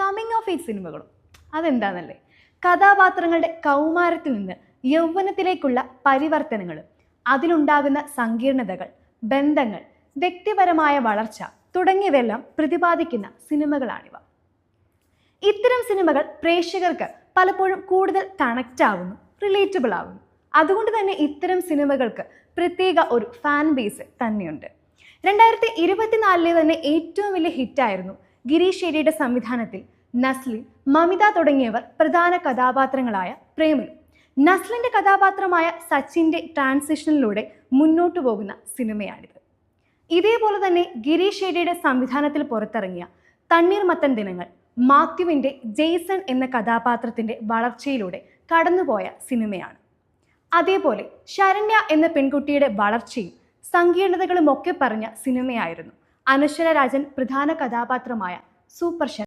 Coming of age സിനിമകളും. അതെന്താണെന്നല്ലേ കഥാപാത്രങ്ങളുടെ കൗമാരത്തിൽ നിന്ന് യൗവനത്തിലേക്കുള്ള പരിവർത്തനങ്ങൾ അതിലുണ്ടാകുന്ന സങ്കീർണതകൾ ബന്ധങ്ങൾ വ്യക്തിപരമായ വളർച്ച തുടങ്ങിയവയെല്ലാം പ്രതിപാദിക്കുന്ന സിനിമകളാണിവ. ഇത്തരം സിനിമകൾ പ്രേക്ഷകർക്ക് പലപ്പോഴും കൂടുതൽ കണക്റ്റ് ആവുന്നു റിലേറ്റബിൾ ആവുന്നു. അതുകൊണ്ട് തന്നെ ഇത്തരം സിനിമകൾക്ക് പ്രത്യേക ഒരു ഫാൻ ബേസ് തന്നെയുണ്ട്. രണ്ടായിരത്തി ഇരുപത്തിനാലിലെ തന്നെ ഏറ്റവും വലിയ ഹിറ്റായിരുന്നു ഗിരീഷ് ഷെരിയുടെ സംവിധാനത്തിൽ നസ്ലിൻ മമിത തുടങ്ങിയവർ പ്രധാന കഥാപാത്രങ്ങളായ പ്രേമിലും നസ്ലിന്റെ കഥാപാത്രമായ സച്ചിന്റെ ട്രാൻസിഷനിലൂടെ മുന്നോട്ടു പോകുന്ന സിനിമയാണിത്. ഇതേപോലെ തന്നെ ഗിരീഷ് ഷെഡിയുടെ സംവിധാനത്തിൽ പുറത്തിറങ്ങിയ തണ്ണീർമത്തൻ ദിനങ്ങൾ മാത്യുവിന്റെ ജെയ്സൺ എന്ന കഥാപാത്രത്തിന്റെ വളർച്ചയിലൂടെ കടന്നുപോയ സിനിമയാണ്. അതേപോലെ ശരണ്യ എന്ന പെൺകുട്ടിയുടെ വളർച്ചയും സങ്കീർണതകളുമൊക്കെ പറഞ്ഞ സിനിമയായിരുന്നു അനശ്വര രാജൻ പ്രധാന കഥാപാത്രമായ സൂപ്പർ ശരണ്യ